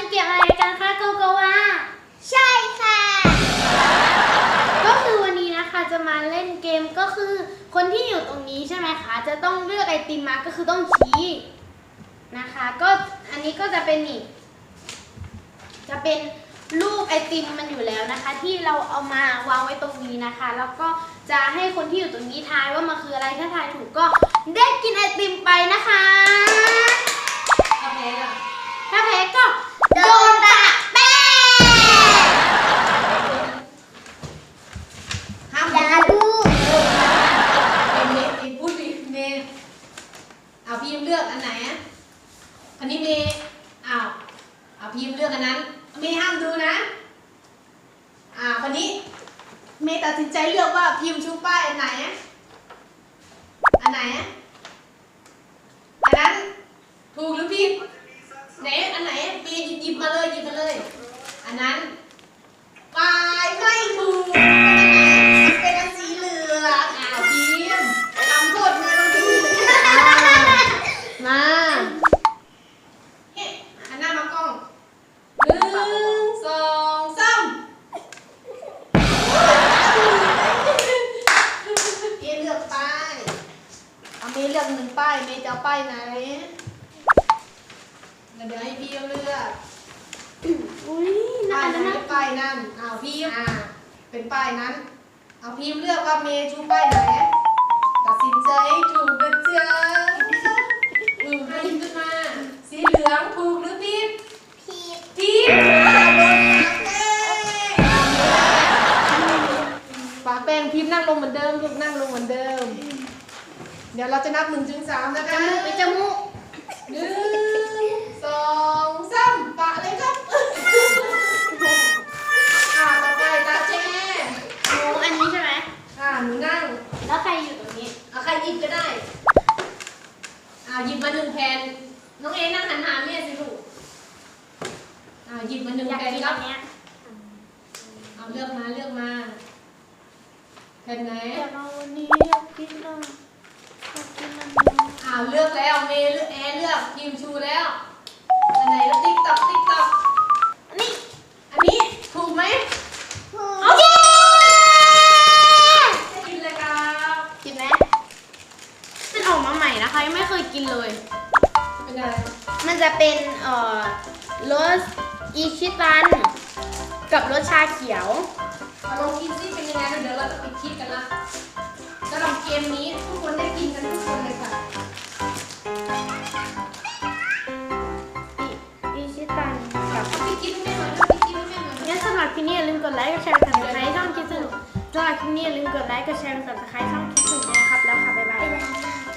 ันเกี่ยอะไรกันคะโกโกวาใช่ค่ะ ก็คือวันนี้นะคะจะมาเล่นเกมก็คือ คนที่อยู่ตรงนี้ใช่ไหมคะ จะต้องเลือกไอติมมาก็คือต้องชี้นะคะ ก็อันนี้ก็จะเป็นนี่จะเป็นรูปไอติมมันอยู่แล้วนะคะ ที่เราเอามาวางไว้ตรงนี้นะคะ แล้วก็จะให้คนที่อยู่ตรงนี้ทายว่ามันคืออะไรถ้าทายถูกก็ได้กินไอติมไป พี่เลือกอันนั้น เมย์ห้ามดูนะ อ่าคนนี้ เมย์ตัดสินใจเลือกว่าพิมพ์ชูป้ายอันไหนอะอันไหนอะอันนั้นถูกหรือผิดไหนอันไหนอะเมย์หยิบมาเลยหยิบมาเลย อันนั้น ป้ายเอาเมย์เลือกหนึ่งป้ายเมย์จะเอาป้ายไหนเดี๋ยวให้พี่เลือกอุ้ยน่าป้ายอันนั้นั้นนนะป้ายนั่นเอาพิมพ์อ่าเป็นป้ายนั้น เอาพิมพ์เลือกว่าเมย์ชูป้ายไหนตัดสินใจให้ถูกนะจ๊ะอืมพิมพ์ขึ้นมา สีเหลืองถูกหรือ ปาแป้งปาแป้งพิมพ์นั่งลงเหมือนเดิมลูกนั่งลงเหมือนเดิม เดี๋ยวเราจะนับหนึ่งถึงสามนะจคะมูกไปจมูกหนึ่งสองสามปะเลยครับอ่าต่อไปตาเจหนูอันนี้ใช่ไหมอ่าหนูนั่ง แล้วใครอยู่ตรงนี้เอาใครหยิบก็ได้อ่าหยิบมาหนึ่งแผ่นน้องเอนั่งหันหาแม่สิลูกอ่าหยิบมาหนึ่งอยากแผ่นกินครัอับนเนี้ยเอาเลือกมาเลือกมาแผ่นไหนแต่เราวันนี้อยากกินอะอยากกินอันนี้อ่าเลือกแล้วเมย์เลือกแอร์เลือกพิมพ์ชูแล้วอันไหนแล้วติ๊กต๊อกติ๊กต๊อกอันนี้อันนี้ถูกไหมโอเคให้กินเลยครับกินไหมมันออกมาใหม่นะคะยังไม่เคยกินเลย เป็นอะไรมันจะเป็นเอ่อรสอิชิตัน กับรสชาเขียวเอาลองกินซิเป็นยังไงเดี๋ยวเราจะปิดคลิปกันละสำหรับเกมนี้ทุกคนได้กินกันทุกคนเลยค่ะอิชิตันกับเอาปิดคลิปให้แม่หน่อยนะปิดคลิปให้แม่หน่อยนะงั้นสำหรับคลิปนี้อย่าลืมกดไลค์กดแชร์กดติดตามช่องคิดสนุกสำหรับคลิปนี้อย่าลืมกดไลค์กดแชร์กดติดตามช่องคิดสนุกด้วยนะครับแล้วค่ะบ๊ายบาย